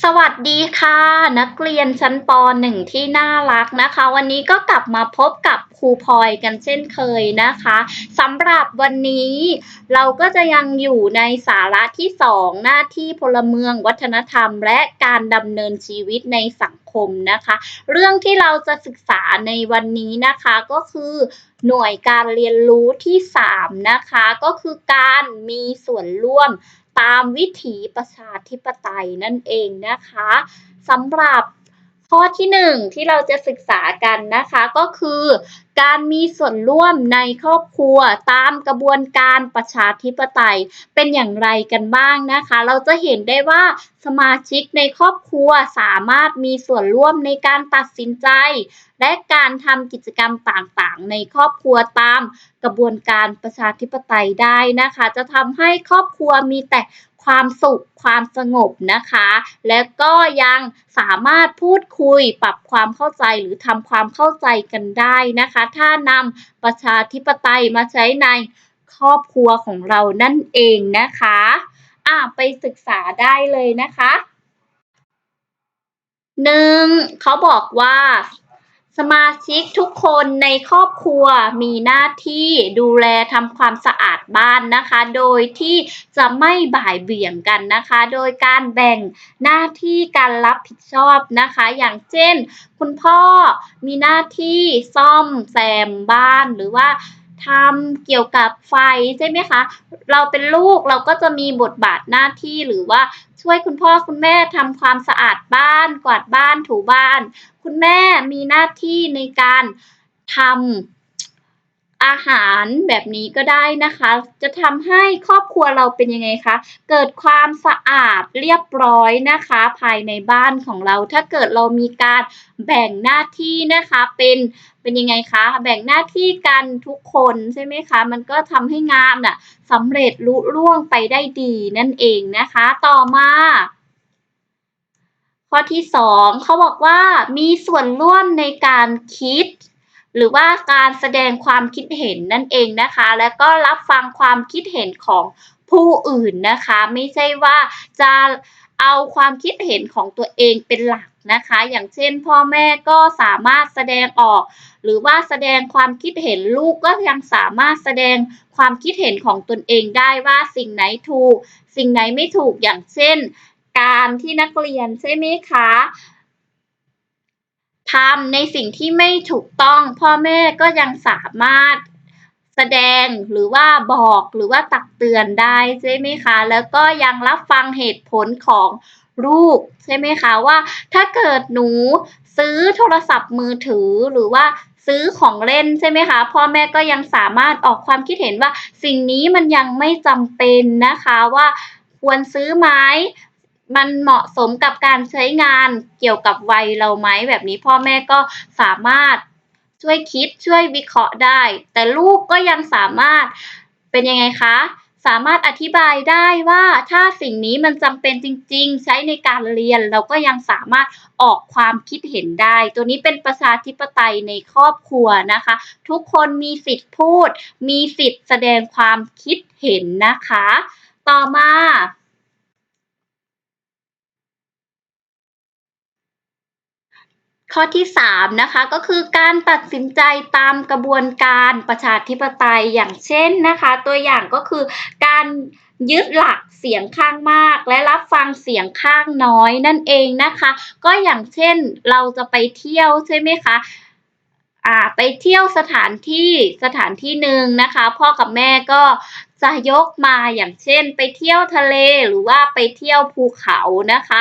สวัสดีค่ะ นักเรียนชั้นป .1 ที่น่ารักนะคะ วันนี้ก็กลับมาพบกับครูพลอยกันเช่นเคยนะคะสำหรับวันนี้เราก็จะยังอยู่ในสาระที่ 2 หน้าที่พลเมืองวัฒนธรรม และการดำเนินชีวิตในสังคมนะคะ เรื่องที่เราจะศึกษาในวันนี้นะคะก็คือหน่วยการเรียนรู้ที่ 3 นะคะ ก็คือการมีส่วนร่วม ตามวิถีประชาธิปไตยนั่นเองนะคะสำหรับข้อที่หนึ่งที่เราจะศึกษากันนะคะก็คือ การมีส่วนร่วมในครอบครัวตามกระบวนการประชาธิปไตยเป็นอย่างไรกันบ้างนะคะ เราจะเห็นได้ว่าสมาชิกในครอบครัวสามารถมีส่วนร่วมในการตัดสินใจ และการทำกิจกรรมต่างๆ ในครอบครัวตามกระบวนการประชาธิปไตยได้นะคะ จะทำให้ครอบครัวมีแต่ ความสุข ความสงบนะคะ และก็ยังสามารถพูดคุยปรับความเข้าใจหรือทำความเข้าใจกันได้นะคะ ถ้านำประชาธิปไตยมาใช้ในครอบครัวของเรานั่นเองนะคะอะไปศึกษาได้เลยนะคะหนึ่งเขาบอกว่า สมาชิกทุกคนในครอบครัวมีหน้าที่ดูแลทำความสะอาดบ้านนะคะ โดยที่จะไม่บ่ายเบี่ยงกันนะคะ โดยการแบ่งหน้าที่การรับผิดชอบนะคะ อย่างเช่น คุณพ่อมีหน้าที่ซ่อมแซมบ้านหรือว่า ทำเกี่ยวกับไฟใช่ไหมคะ เราเป็นลูกเราก็จะมีบทบาทหน้าที่หรือว่าช่วยคุณพ่อคุณแม่ทำความสะอาดบ้าน กวาดบ้านถูบ้าน คุณแม่มีหน้าที่ในการทำ อาหารแบบนี้ก็ได้นะคะ จะทำให้ครอบครัวเราเป็นยังไงคะ เกิดความสะอาดเรียบร้อยนะคะ ภายในบ้านของเรา ถ้าเกิดเรามีการแบ่งหน้าที่นะคะเป็นเป็นยังไงคะแบ่งหน้าที่กันทุกคนใช่ไหมคะ มันก็ทำให้งานน่ะสำเร็จลุล่วงไปได้ดีนั่นเองนะคะ ต่อมาข้อที่สองเขาบอกว่ามีส่วนร่วมในการคิด หรือว่าการแสดงความคิดเห็นนั่นเองนะคะ แล้วก็รับฟังความคิดเห็นของผู้อื่นนะคะ ไม่ใช่ว่าจะเอาความคิดเห็นของตัวเองเป็นหลักนะคะ อย่างเช่น พ่อแม่ก็สามารถแสดงออก หรือว่าแสดงความคิดเห็นลูกก็ยังสามารถแสดงความคิดเห็นของตนเองได้ว่าสิ่งไหนถูก สิ่งไหนไม่ถูกอย่างเช่น การที่นักเรียนใช่ไหมคะ ทำในสิ่งที่ไม่ถูกต้อง พ่อแม่ก็ยังสามารถแสดงหรือว่าบอกหรือว่าตักเตือนได้ใช่ไหมคะ แล้วก็ยังรับฟังเหตุผลของลูกใช่ไหมคะว่า ถ้าเกิดหนูซื้อโทรศัพท์มือถือหรือว่าซื้อของเล่นใช่ไหมคะ พ่อแม่ก็ยังสามารถออกความคิดเห็นว่า สิ่งนี้มันยังไม่จำเป็นนะคะว่าควรซื้อไหม มันเหมาะสมกับการใช้งานเกี่ยวกับวัยเราไหมแบบนี้พ่อแม่ก็สามารถช่วยคิดช่วยวิเคราะห์ได้ แต่ลูกก็ยังสามารถเป็นยังไงคะสามารถอธิบายได้ว่าถ้าสิ่งนี้มันจำเป็นจริง ๆ ใช้ในการเรียน เราก็ยังสามารถออกความคิดเห็นได้ ตัวนี้เป็นประชาธิปไตยในครอบครัวนะคะ ทุกคนมีสิทธิ์พูด มีสิทธิ์แสดงความคิดเห็นนะคะ ต่อมา ข้อที่ 3 นะคะก็คือการตัดสินใจตามกระบวนการประชาธิปไตยอย่างเช่นนะคะ ตัวอย่างก็คือการยึดหลักเสียงข้างมาก และรับฟังเสียงข้างน้อยนั่นเองนะคะ ก็อย่างเช่นเราจะไปเที่ยวใช่ไหมคะอ่าไปเที่ยวสถานที่สถานที่หนึ่งนะคะ พ่อกับแม่ก็จะยกมาอย่างเช่น ไปเที่ยวทะเลหรือว่าไปเที่ยวภูเขานะคะ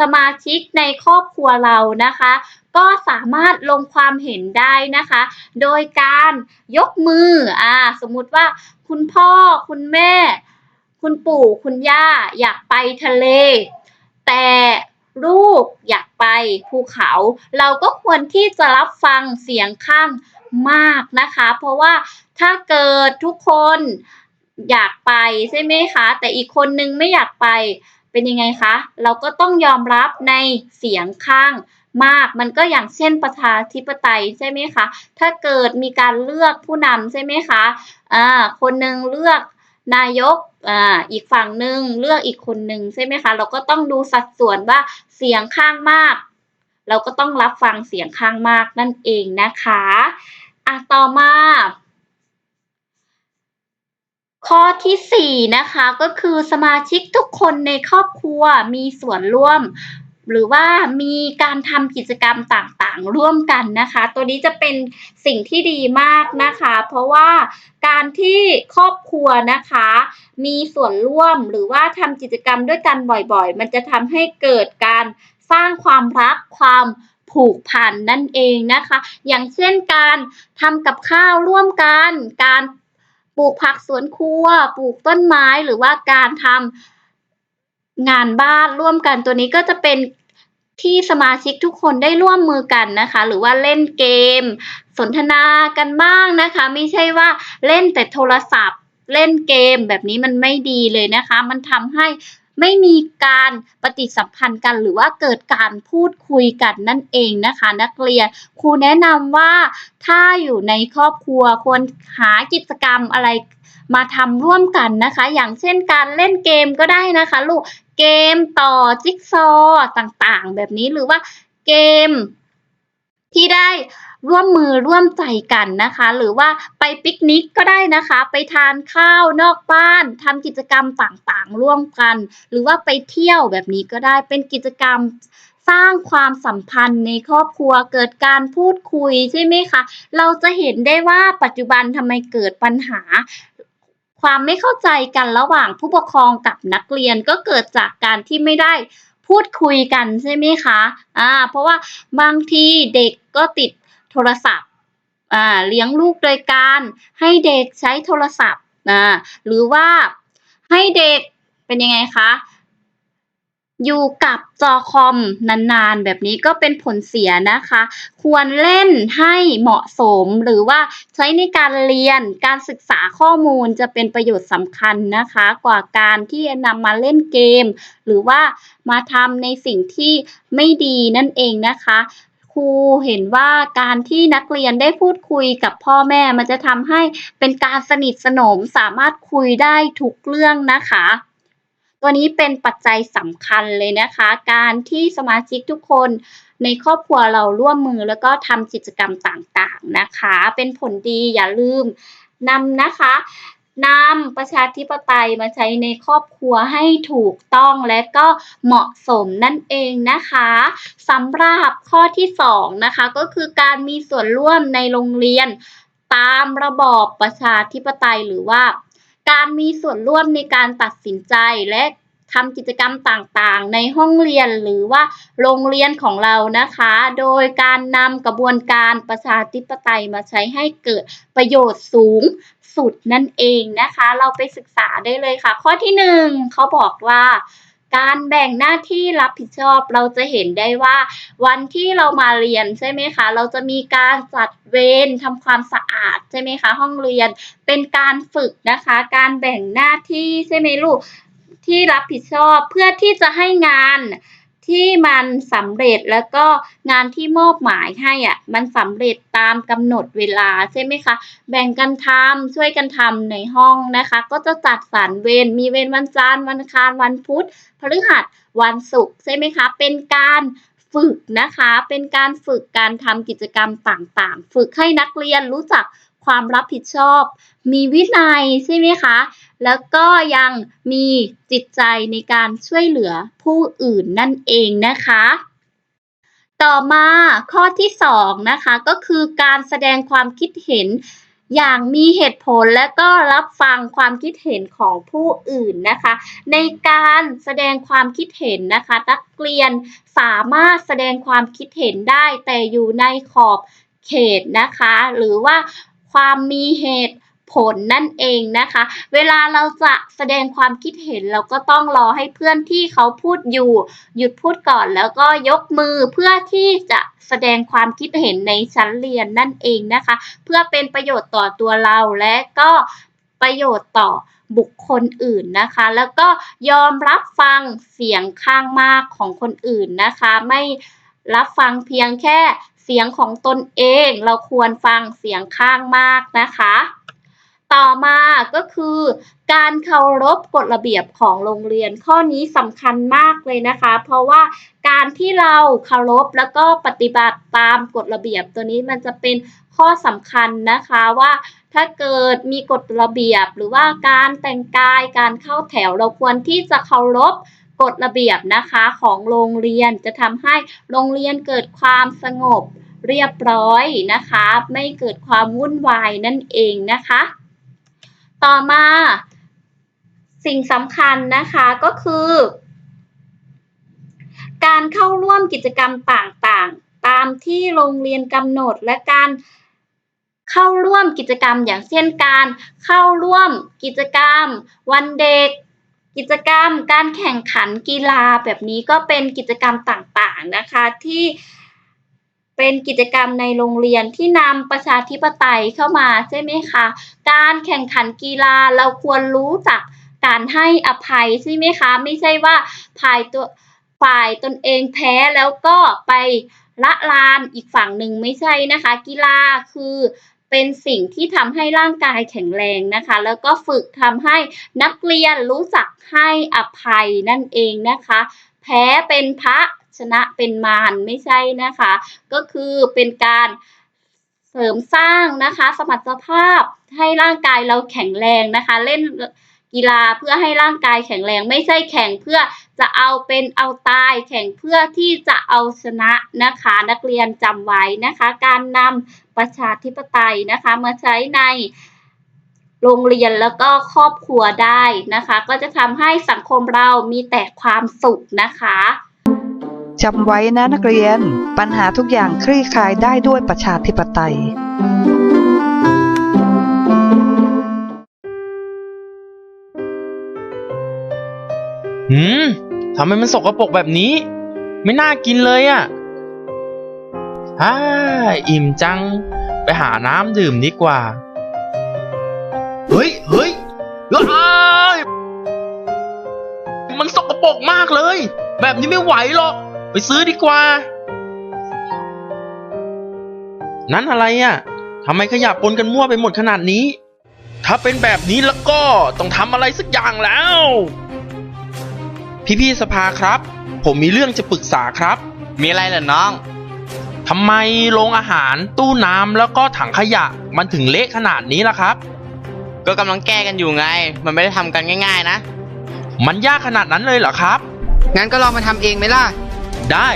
สมาชิกในครอบครัวเรานะคะ ก็สามารถลงความเห็นได้นะคะ โดยการยกมืออ่าสมมุติว่าคุณพ่อคุณแม่ คุณปู่คุณย่าอยากไปทะเล แต่ลูกอยากไปภูเขา เราก็ควรที่จะรับฟังเสียงข้างมากนะคะ เพราะว่าถ้าเกิดทุกคนอยากไปใช่ไหมคะ แต่อีกคนนึงไม่อยากไป เป็นยังไงคะ เราก็ต้องยอมรับในเสียงข้างมาก มันก็อย่างเช่นประชาธิปไตยใช่ไหมคะ ถ้าเกิดมีการเลือกผู้นำใช่ไหมคะอ่าคนหนึ่งเลือกนายกอ่าอีกฝั่งหนึ่งเลือกอีกคนหนึ่งใช่ไหมคะ เราก็ต้องดูสัดส่วนว่าเสียงข้างมาก เราก็ต้องรับฟังเสียงข้างมากนั่นเองนะคะอะต่อมา ข้อที่สี่นะคะก็คือสมาชิกทุกคนในครอบครัวมีส่วนร่วม หรือว่ามีการทำกิจกรรมต่างๆ ร่วมกันนะคะ ตัวนี้จะเป็นสิ่งที่ดีมากนะคะ เพราะว่าการที่ครอบครัวนะคะ มีส่วนร่วมหรือว่าทำกิจกรรมด้วยกันบ่อยๆ มันจะทำให้เกิดการสร้างความรักความผูกพันนั่นเองนะคะ อย่างเช่นการทำกับข้าวร่วมกัน การ ปลูกผักสวนครัว ปลูกต้นไม้หรือว่าการทำงานบ้านร่วมกันตัวนี้ก็จะเป็นที่สมาชิกทุกคนได้ร่วมมือกันนะคะ หรือว่าเล่นเกม สนทนากันบ้างนะคะ ไม่ใช่ว่าเล่นแต่โทรศัพท์ เล่นเกมแบบนี้มันไม่ดีเลยนะคะ มันทำให้ ไม่มีการปฏิสัมพันธ์กันหรือว่าเกิดการพูดคุยกันนั่นเองนะคะ นักเรียนครูแนะนำว่าถ้าอยู่ในครอบครัวควรหากิจกรรมอะไรมาทำร่วมกันนะคะ อย่างเช่นการเล่นเกมก็ได้นะคะลูกเกมต่อจิ๊กซอว์ต่างๆ แบบนี้หรือว่าเกม ที่ได้ร่วมมือร่วมใจกันนะคะ หรือว่าไปปิกนิกก็ได้นะคะ ไปทานข้าวนอกบ้านทำกิจกรรมต่างๆ ร่วมกัน หรือว่าไปเที่ยวแบบนี้ก็ได้เป็นกิจกรรมสร้างความสัมพันธ์ในครอบครัวเกิดการพูดคุยใช่ไหมคะ เราจะเห็นได้ว่าปัจจุบันทำไมเกิดปัญหา ความไม่เข้าใจกันระหว่างผู้ปกครองกับนักเรียนก็เกิดจากการที่ไม่ได้ พูดคุยกันใช่ไหมคะอ่าเพราะว่าบางทีเด็กก็ติดโทรศัพท์อ่าเลี้ยงลูกโดยการให้เด็กใช้โทรศัพท์นะหรือว่าให้เด็กเป็นยังไงคะ อยู่กับจอคอมนานๆ แบบนี้ก็เป็นผลเสียนะคะ ควรเล่นให้เหมาะสมหรือว่าใช้ในการเรียนการศึกษาข้อมูลจะเป็นประโยชน์สำคัญนะคะ กว่าการที่จะนำมาเล่นเกม หรือว่ามาทำในสิ่งที่ไม่ดีนั่นเองนะคะครูเห็นว่าการที่นักเรียนได้พูดคุยกับพ่อแม่มันจะทำให้เป็นการสนิทสนมสามารถคุยได้ทุกเรื่องนะคะ ตัวนี้เป็นปัจจัยสำคัญเลยนะคะ การที่สมาชิกทุกคนในครอบครัวเราร่วมมือแล้วก็ทำกิจกรรมต่างๆนะคะ เป็นผลดีอย่าลืมนำนะคะนำประชาธิปไตยมาใช้ในครอบครัวให้ถูกต้องและก็เหมาะสมนั่นเองนะคะสำหรับข้อที่2นะคะก็คือการมีส่วนร่วมในโรงเรียน ตามระบอบประชาธิปไตยหรือว่า การมีส่วนร่วมในการตัดสินใจและทำกิจกรรมต่างๆ ในห้องเรียนหรือว่าโรงเรียนของเรานะคะ โดยการนำกระบวนการประชาธิปไตยมาใช้ให้เกิดประโยชน์สูงสุดนั่นเองนะคะ เราไปศึกษาได้เลยค่ะ ข้อที่หนึ่งเขาบอกว่า การแบ่งหน้าที่รับผิดชอบเราจะเห็นได้ว่า วันที่เรามาเรียนใช่ไหมคะ เราจะมีการจัดเวรทำความสะอาดใช่ไหมคะ ห้องเรียนเป็นการฝึกนะคะ การแบ่งหน้าที่ใช่ไหมลูกที่รับผิดชอบเพื่อที่จะให้งาน ที่มันสำเร็จแล้วก็งานที่มอบหมายให้อะมันสำเร็จตามกำหนดเวลาใช่ไหมคะ แบ่งกันทำช่วยกันทำในห้องนะคะ ก็จะจัดสรรเวรมีเวรวันจันทร์วันอังคารวันพุธพฤหัสวันศุกร์ใช่ไหมคะ เป็นการฝึกนะคะ เป็นการฝึกการทำกิจกรรมต่างๆ ฝึกให้นักเรียนรู้จักความรับผิดชอบ มีวินัยใช่ไหมคะ แล้วก็ยังมีจิตใจในการช่วยเหลือผู้อื่นนั่นเองนะคะ ต่อมาข้อที่สองนะคะก็คือการแสดงความคิดเห็นอย่างมีเหตุผลและก็รับฟังความคิดเห็นของผู้อื่นนะคะ ในการแสดงความคิดเห็นนะคะ นักเรียนสามารถแสดงความคิดเห็นได้แต่อยู่ในขอบเขตนะคะ หรือว่าความมีเหตุ ผลนั่นเองนะคะ เวลาเราจะแสดงความคิดเห็นเราก็ต้องรอให้เพื่อนที่เขาพูดอยู่ หยุดพูดก่อนแล้วก็ยกมือเพื่อที่จะแสดงความคิดเห็นในชั้นเรียนนั่นเองนะคะ เพื่อเป็นประโยชน์ต่อตัวเราและก็ประโยชน์ต่อบุคคลอื่นนะคะ แล้วก็ยอมรับฟังเสียงข้างมากของคนอื่นนะคะ ไม่รับฟังเพียงแค่เสียงของตนเอง เราควรฟังเสียงข้างมากนะคะ ต่อมาก็คือ การเคารพกฎระเบียบของโรงเรียนข้อนี้สำคัญมากเลยนะคะ เพราะว่าการที่เราเคารพแล้วก็ปฏิบัติตามกฎระเบียบตัวนี้มันจะเป็นข้อสำคัญนะคะว่าถ้าเกิดมีกฎระเบียบหรือว่าการแต่งกายการเข้าแถวเราควรที่จะเคารพกฎระเบียบนะคะของโรงเรียนจะทำให้โรงเรียนเกิดความสงบเรียบร้อยนะคะ ไม่เกิดความวุ่นวายนั่นเองนะคะ ต่อมาสิ่งสำคัญนะคะก็คือ การเข้าร่วมกิจกรรมต่างๆ ตามที่โรงเรียนกำหนดและการเข้าร่วมกิจกรรมอย่างเช่นการ เข้าร่วมกิจกรรม วันเด็ก กิจกรรม การแข่งขันกีฬาแบบนี้ก็เป็นกิจกรรมต่างๆนะคะที่ เป็นกิจกรรมในโรงเรียนที่นำประชาธิปไตยเข้ามาใช่ไหมคะ การแข่งขันกีฬาเราควรรู้จักการให้อภัยใช่ไหมคะ ไม่ใช่ว่าฝ่ายตัวฝ่ายตนเองแพ้แล้วก็ไปละลานอีกฝั่งหนึ่งไม่ใช่นะคะ กีฬาคือเป็นสิ่งที่ทำให้ร่างกายแข็งแรงนะคะ แล้วก็ฝึกทำให้นักเรียนรู้จักให้อภัยนั่นเองนะคะ แพ้เป็นพระ ชนะเป็นมารไม่ใช่นะคะ ก็คือเป็นการเสริมสร้างนะคะ สมรรถภาพให้ร่างกายเราแข็งแรงนะคะ เล่นกีฬาเพื่อให้ร่างกายแข็งแรง ไม่ใช่แข่งเพื่อจะเอาเป็นเอาตาย แข่งเพื่อที่จะเอาชนะนะคะ นักเรียนจำไว้นะคะ การนำประชาธิปไตยนะคะ มาใช้ในโรงเรียนแล้วก็ครอบครัวได้นะคะ ก็จะทำให้สังคมเรามีแต่ความสุขนะคะ จำไว้นะนักเรียน ปัญหาทุกอย่างคลี่คลายได้ด้วยประชาธิปไตย หืมทำไมมันสกปรกแบบนี้ ไม่น่ากินเลยอะ่ะฮ่าอิ่มจัง ไปหาน้ำดื่มดีกว่า เฮ้ยเฮ้ยอ้ายมันสกปรกมากเลย แบบนี้ไม่ไหวหรอก ไปซื้อดีกว่า นั้นอะไรอะ่ะทำไมขยะปนกันมั่วไปหมดขนาดนี้ ถ้าเป็นแบบนี้แล้วก็ต้องทำอะไรสักอย่างแล้ว พี่ๆสภาครับ ผมมีเรื่องจะปรึกษาครับมีอะไรเหรอน้อง ทำไมโรงอาหารตู้น้ำแล้วก็ถังขยะมันถึงเละขนาดนี้ล่ะครับ ก็กำลังแก้กันอยู่ไง มันไม่ได้ทำกันง่าย ๆ นะ มันยากขนาดนั้นเลยเหรอครับ งั้นก็ลองมาทำเองไหมล่ะ ได้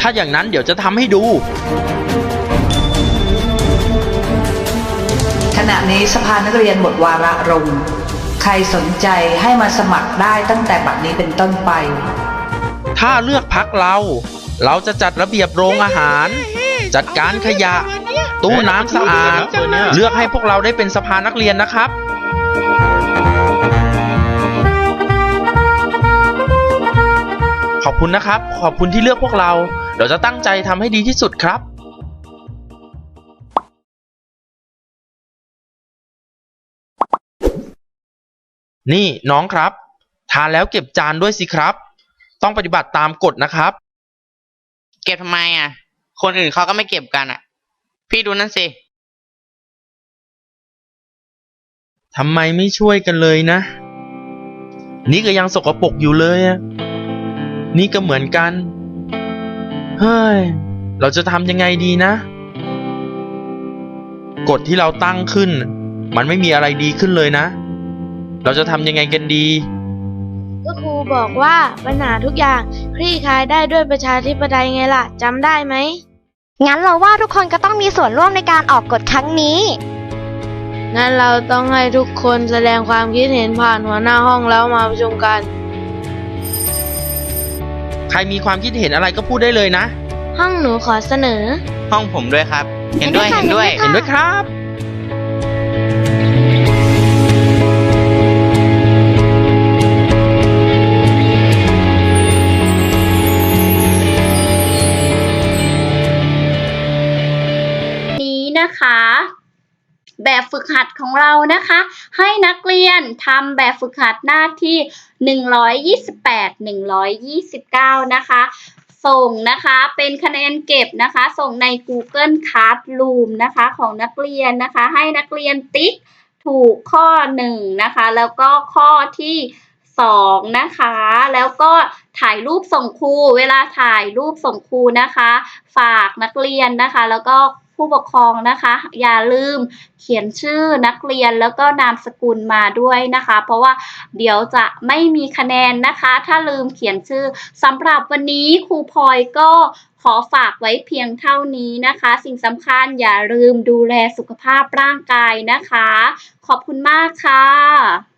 ถ้าอย่างนั้นเดี๋ยวจะทำให้ดู ขณะนี้สภานักเรียนหมดวาระลงใครสนใจให้มาสมัครได้ตั้งแต่บัดนี้เป็นต้นไป ถ้าเลือกพักเรา เราจะจัดระเบียบโรงอาหาร จัดการขยะ ตู้น้ำสะอาด เลือกให้พวกเราได้เป็นสภานักเรียนนะครับ ขอบคุณนะครับ ขอบคุณที่เลือกพวกเราเดี๋ยวจะตั้งใจทำให้ดีที่สุดครับนี่น้องครับ ทานแล้วเก็บจานด้วยสิครับ ต้องปฏิบัติตามกฎนะครับ เก็บทำไมอะ คนอื่นเขาก็ไม่เก็บกันอะ พี่ดูนั่นสิทำไมไม่ช่วยกันเลยนะ นี่ก็ยังสกปรกอยู่เลยอะ นี่ก็เหมือนกัน เฮ้ย เราจะทำยังไงดีนะ กฎที่เราตั้งขึ้น มันไม่มีอะไรดีขึ้นเลยนะ เราจะทำยังไงกันดี ก็ครูบอกว่าปัญหาทุกอย่างคลี่คลายได้ด้วยประชาธิปไตยไงล่ะจำได้ไหม งั้นเราว่าทุกคนก็ต้องมีส่วนร่วมในการออกกฎครั้งนี้ งั้นเราต้องให้ทุกคนแสดงความคิดเห็นผ่านหัวหน้าห้องแล้วมาประชุมกัน ใครมีความคิดเห็นอะไรก็พูดได้เลยนะ ห้องหนูขอเสนอ ห้องผมด้วยครับ เห็นด้วย เห็เห็นนด้ด้ววยยค่ะเห็นด้วยครับ แบบฝึกหัดของเรานะคะ ให้นักเรียนทำแบบฝึกหัดหน้าที่ 128 129 นะคะ ส่งนะคะเป็นคะแนนเก็บนะคะ ส่งใน Google Classroom นะคะของนักเรียนนะคะ ให้นักเรียนติ๊กถูกข้อหนึ่งนะคะ แล้วก็ข้อที่สองนะคะ แล้วก็ถ่ายรูปส่งครู เวลาถ่ายรูปส่งครูนะคะ ฝากนักเรียนนะคะ แล้วก็ ผู้ปกครองนะคะ อย่าลืมเขียนชื่อนักเรียนแล้วก็นามสกุลมาด้วยนะคะ เพราะว่าเดี๋ยวจะไม่มีคะแนนนะคะ ถ้าลืมเขียนชื่อสำหรับวันนี้ครูพลอยก็ขอฝากไว้เพียงเท่านี้นะคะ สิ่งสำคัญอย่าลืมดูแลสุขภาพร่างกายนะคะ ขอบคุณมากค่ะ